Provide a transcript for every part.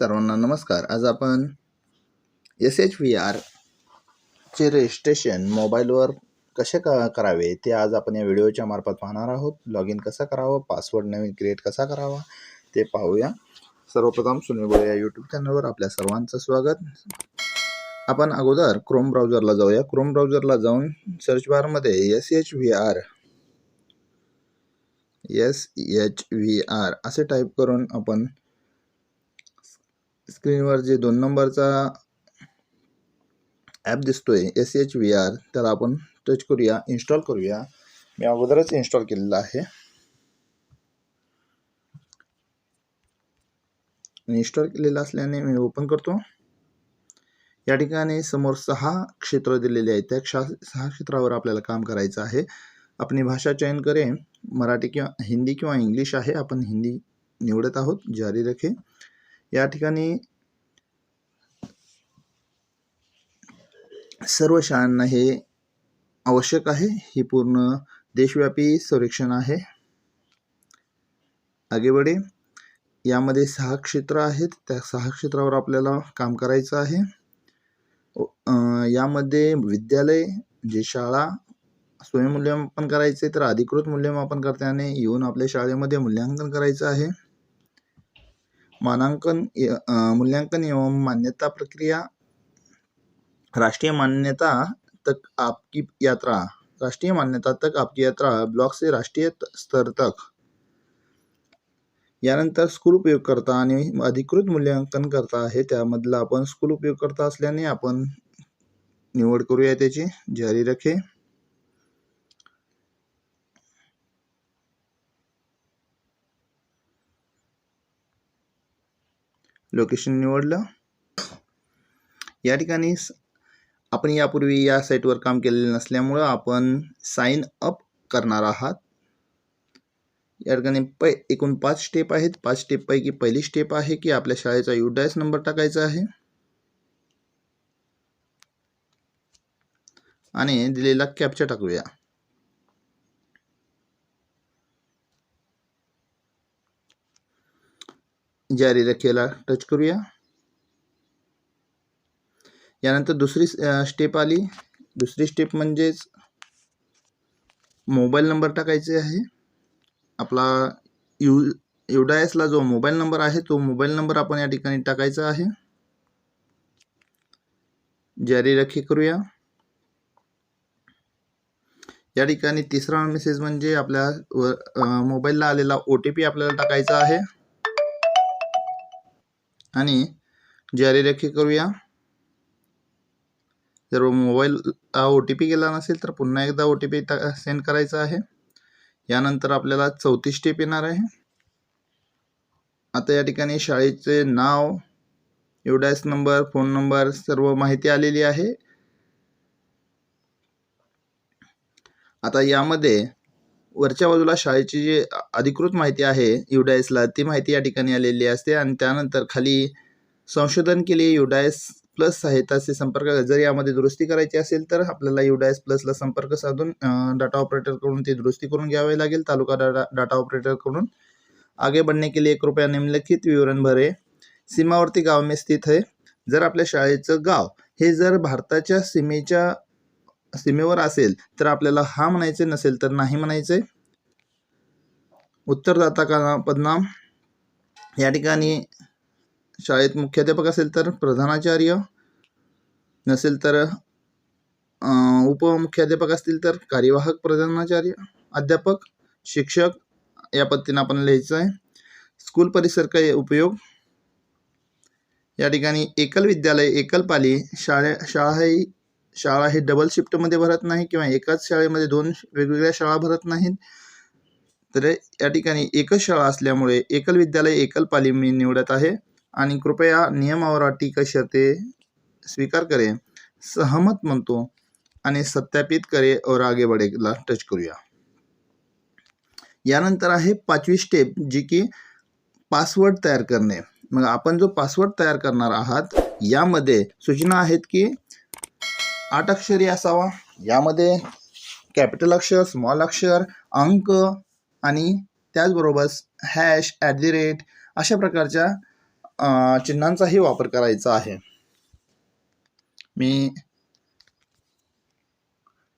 सर्वांना नमस्कार. आज आपण एस एच व्ही आरचे रजिस्ट्रेशन मोबाईलवर कसे क करावे ते आज आपण या व्हिडिओच्या मार्फत पाहणार आहोत. लॉग इन कसं करावं पासवर्ड नवीन क्रिएट कसा करावा ते पाहूया. सर्वप्रथम सुनील बोळे या यूट्यूब चॅनलवर आपल्या सर्वांचं स्वागत. आपण अगोदर क्रोम ब्राउझरला जाऊया. क्रोम ब्राउझरला जाऊन सर्च बारमध्ये S H V R S H V R असे टाईप करून आपण स्क्रीनवर जे दोन नंबरचा ॲप दिसतोय एस एच व्ही आर त्याला आपण टच करूया इन्स्टॉल करूया. मी अगोदरच इन्स्टॉल केलेला आहे. इन्स्टॉल केलेला असल्याने मी ओपन करतो. या ठिकाणी समोर सहा क्षेत्र दिलेले आहेत. त्या सहा क्षेत्रावर आपल्याला काम करायचं आहे. आपली भाषा चयन करे मराठी किंवा हिंदी किंवा इंग्लिश आहे. आपण हिंदी निवडत आहोत. जारी रखे या ठिकाणी सर्व शाळांना हे आवश्यक आहे. ही पूर्ण देशव्यापी सर्वेक्षण आहे. आगेबडे यामध्ये सहा क्षेत्र आहेत. त्या सहा क्षेत्रावर आपल्याला काम करायचं आहे. यामध्ये विद्यालय जे शाळा स्वयंमूल्यमापन करायचे तर अधिकृत मूल्यमापन करताना येऊन आपल्या शाळेमध्ये मूल्यांकन करायचं आहे. मानांकन मूल्यांकन एवं मान्यता प्रक्रिया राष्ट्रीय मान्यता तक आपकी यात्रा राष्ट्रीय मान्यता तक आपकी यात्रा ब्लॉक से राष्ट्रीय स्तर तक। यानंतर स्कूल उपयोगकर्ता आणि अधिकृत मूल्यांकन करता आहे त्यामधला आपण स्कूल उपयोगकर्ता असल्याने आपण निवड करूया त्याची जारी रखे. लोकेशन निवडलं. या ठिकाणी आपण यापूर्वी या साईटवर काम केलेलं नसल्यामुळं आपण साइन अप करणार आहात. या ठिकाणी पै एकूण पाच स्टेप आहेत. पाच स्टेपपैकी पहिली स्टेप आहे की आपल्या शाळेचा युडायस नंबर टाकायचा आहे. आणि दिलेला कॅप्चा टाकूया. जारी रखेला. टच करूया. यानंतर दुसरी स्टेप आली. दुसरी स्टेप म्हणजेच मोबाईल नंबर टाकायचे आहे. आपला यू युडायसला जो मोबाईल नंबर आहे तो मोबाईल नंबर आपण या ठिकाणी टाकायचा आहे. जारी रखी करूया. या ठिकाणी तिसरा मेसेज म्हणजे आपल्या मोबाईलला आलेला ओ टी पी आपल्याला टाकायचा आहे. आणि जारी रेखी करूया. जर मोबाईल ओ टी पी गेला नसेल तर पुन्हा एकदा ओ टी पी सेंड करायचा आहे. यानंतर आपल्याला चौतीस स्टेप येणार आहे. आता या ठिकाणी शाळेचे नाव एवढाच नंबर फोन नंबर सर्व माहिती आलेली आहे. आता यामध्ये वरच्या बाजूला शाळेची जी अधिकृत माहिती आहे युडायसला ती माहिती या ठिकाणी आलेली असते आणि त्यानंतर खाली संशोधन केले युडायस प्लस आहे तसे संपर्क जर यामध्ये दुरुस्ती करायची असेल तर आपल्याला युडायस प्लसला संपर्क साधून डाटा ऑपरेटरकडून ती दुरुस्ती करून घ्यावी लागेल. तालुका डाटा डाटा ऑपरेटरकडून आगे बढ़ने के लिए कृपया निम्नलिखित विवरण भरे. सीमावर्ती गाव में स्थित आहे जर आपल्या शाळेचं गाव हे जर भारताच्या सीमेच्या सीमेवर असेल तर आपल्याला हा म्हणायचे नसेल तर नाही म्हणायचे उत्तरदाता का पदनाम? या ठिकाणी शाळेत मुख्याध्यापक असेल तर प्रधानाचार्य नसेल तर उपमुख्याध्यापक असतील तर कार्यवाहक प्रधानाचार्य अध्यापक शिक्षक या पद्धतीनं आपण लिहायचं आहे स्कूल परिसर काय उपयोग. या ठिकाणी एकल विद्यालय एकल पाली शाळे शाळा ही शाळा हे डबल शिफ्टमध्ये भरत नाही किंवा एकाच शाळेमध्ये दोन वेगवेगळ्या शाळा भरत नाहीत. तर या ठिकाणी एकच शाळा असल्यामुळे एकल विद्यालय एकल पाली मी निवडत आहे. आणि कृपया नियमावर अटी क शर्ते स्वीकार करे सहमत म्हणतो आणि सत्यापित करे और आगे बढेला टच करूया. यानंतर आहे पाचवी स्टेप जी की पासवर्ड तयार करणे. मग आपण जो पासवर्ड तयार करणार आहात यामध्ये सूचना आहेत की आठ अक्षरी असावा. यामध्ये कॅपिटल अक्षर स्मॉल अक्षर अंक आणि त्याचबरोबर हॅश ॲट दी रेट अशा प्रकारच्या चिन्हांचाही वापर करायचा आहे. मी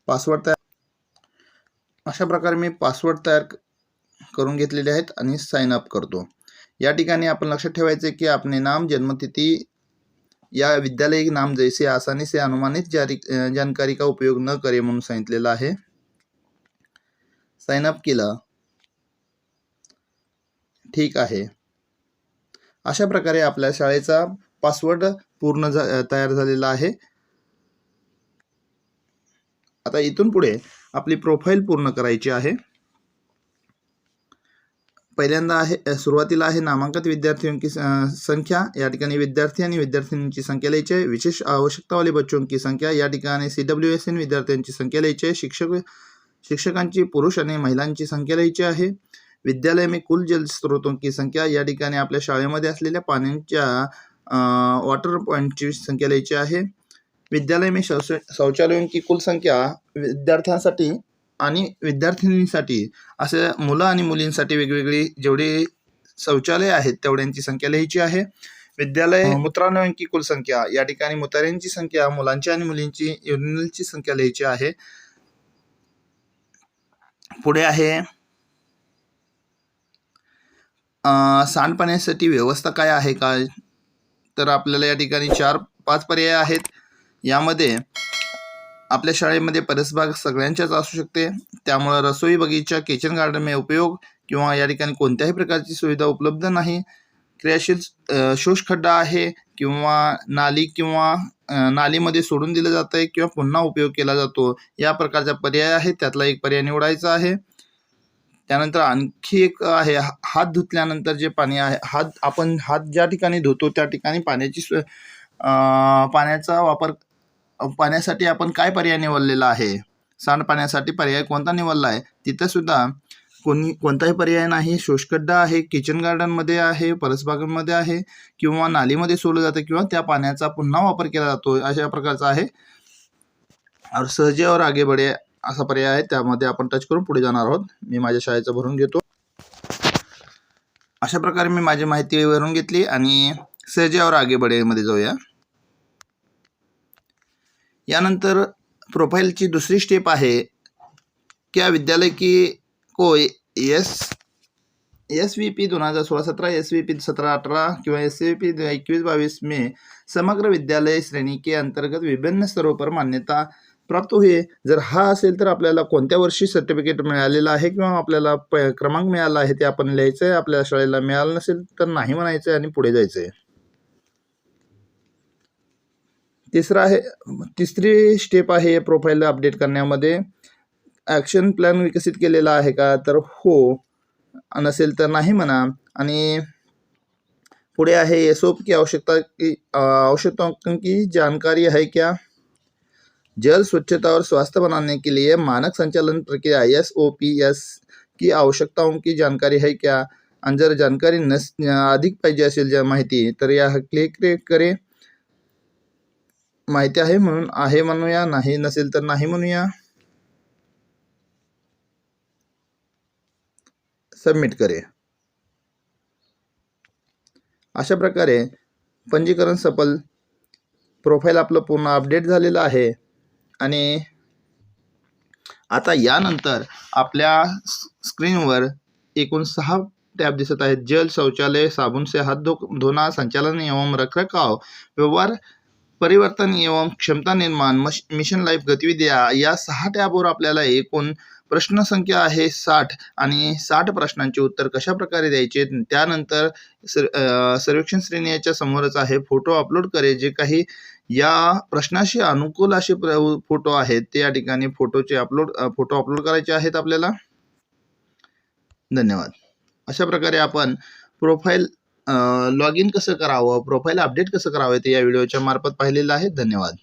पासवर्ड तयार अशा प्रकारे मी पासवर्ड तयार करून घेतलेले आहेत आणि साइन अप करतो. या ठिकाणी आपण लक्षात ठेवायचे की आपले नाम जन्मतिथी या विद्यालय नाम जैसे आसानी से अनुमानित जारी जानकारी का उपयोग न करे म्हणून सांगितलेलं आहे. साइन अप केलं. ठीक आहे. अशा प्रकारे आपल्या शाळेचा पासवर्ड पूर्ण जा तयार झालेला आहे. आता इथून पुढे आपली प्रोफाईल पूर्ण करायची आहे. पहिल्यांदा आहे सुरुवातीला आहे नामांकित विद्यार्थियों की संख्या. या ठिकाणी विद्यार्थी आणि विद्यार्थिनींची संख्या लिहायची आहे. विशेष आवश्यकता वाले बच्चों की संख्या. या ठिकाणी सी डब्ल्यू एस एन विद्यार्थ्यांची संख्या लिहायची आहे. शिक्षक शिक्षकांची पुरुष आणि महिलांची संख्या लिहायची आहे. विद्यालय में कुल जलस्रोतों की संख्या. या ठिकाणी आपल्या शाळेमध्ये असलेल्या पाण्याच्या वॉटर पॉईंटची संख्या लिहायची आहे. विद्यालय में शौच शौचालयों की कुल संख्या. विद्यार्थ्यांसाठी आणि विद्यार्थिनींसाठी असे मुलं आणि मुलींसाठी वेगवेगळी जेवढी शौचालय आहेत तेवढ्यांची संख्या लिहायची आहे. विद्यालय मूत्रालयों की कुल संख्या या ठिकाणी मुताऱ्यांची संख्या मुलांची आणि मुलींची युरिनलची संख्या लिहायची आहे. पुढे आहे सांडपाण्यासाठी व्यवस्था काय आहे? का तर आपल्याला या ठिकाणी चार पाच पर्याय आहेत. यामध्ये आपल्या शाळेमध्ये परसबाग सगळ्यांच्याच असू शकते. त्यामुळं रसोई बगीचा किचन गार्डनमध्ये उपयोग किंवा या ठिकाणी कोणत्याही प्रकारची सुविधा उपलब्ध नाही. क्रियाशील शोषखड्डा आहे किंवा नाली किंवा नालीमध्ये सोडून दिलं जातं आहे किंवा पुन्हा उपयोग केला जातो. या प्रकारचा पर्याय आहे. त्यातला एक पर्याय निवडायचा आहे. त्यानंतर आणखी एक आहे. हा- हात धुतल्यानंतर जे पाणी आहे हात आपण हात ज्या ठिकाणी धुतो त्या ठिकाणी पाण्याची पाण्याचा वापर पाण्यासाठी आपण काय पर्याय निवडलेला आहे? सांडपाण्यासाठी पर्याय कोणता निवडला आहे? तिथंसुद्धा कोणी कोणताही पर्याय नाही. शोषखड्डा आहे किचन गार्डनमध्ये आहे परसबागांमध्ये आहे किंवा नालीमध्ये सोडलं जातं किंवा त्या पाण्याचा पुन्हा वापर केला जातो. अशा प्रकारचा आहे. और सहजे और आगे बढे असा पर्याय आहे. त्यामध्ये आपण टच करून पुढे जाणार आहोत. मी माझ्या शाळेचं भरून घेतो. अशा प्रकारे मी माझी माहिती भरून घेतली आणि सहजे और आगे बढेमध्ये जाऊया. यानंतर प्रोफाइलची दुसरी स्टेप आहे क्या विद्यालय की को एस एस व्ही पी दोन हजार सोळा सतरा एस व्ही पी सतरा अठरा किंवा एस व्ही पी एकवीस बावीस में समग्र विद्यालय श्रेणी के अंतर्गत विभिन्न स्तरों पर मान्यता प्राप्त होई जर हा असेल तर आपल्याला कोणत्या वर्षी सर्टिफिकेट मिळालेलं आहे किंवा आपल्याला प क्रमांक मिळाला आहे ते आपण लिहायचं आहे आपल्या शाळेला मिळालं नसेल तर नाही म्हणायचं आहे आणि पुढे जायचं आहे तिसरा आहे तिसरी स्टेप आहे प्रोफाईल अपडेट करण्यामध्ये. ॲक्शन प्लॅन विकसित केलेला आहे का? तर हो. नसेल तर नाही म्हणा. आणि पुढे आहे एस की आवश्यकता की आवश्यकताओं की जानकारी है क्या? जल स्वच्छता और स्वास्थ्य बनाने के लिए मानक संचालन प्रक्रिया एस ओ पी एस की आवश्यकताओं की जानकारी है क्या? आणि जर जानकारी नस अधिक पाहिजे असेल ज्या माहिती तर या क्लिक करे. माहिती आहे म्हणून आहे म्हणूया नाही नसेल तर नाही म्हणूया. सबमिट करे. अशा प्रकारे पंजीकरण सफल प्रोफाईल आपलं पूर्ण अपडेट झालेलं आहे. आणि आता यानंतर आपल्या स्क्रीनवर एकूण सहा टॅब दिसत आहेत. जल शौचालय साबूनचे हात धो धुना संचालन एवं रखरखाव व्यवहार परिवर्तन एवं क्षमता निर्माण मश मिशन लाईफ गतिविधिया या सहा टॅबवर आपल्याला एकूण प्रश्न संख्या आहे साठ आणि साठ प्रश्नांचे उत्तर कशा प्रकारे द्यायचे? त्यानंतर सर सर्वेक्षण श्रेणी याच्या समोरच आहे फोटो अपलोड करे जे काही या प्रश्नाशी अनुकूल असे प्र फोटो आहेत ते या ठिकाणी फोटोचे अपलोड फोटो अपलोड करायचे आहेत आपल्याला. धन्यवाद. अशा प्रकारे आपण प्रोफाईल लॉग इन कसं करावं? प्रोफाईल अपडेट कसं करावं? ते या व्हिडिओच्या मार्फत पाहिलेलं आहे. धन्यवाद.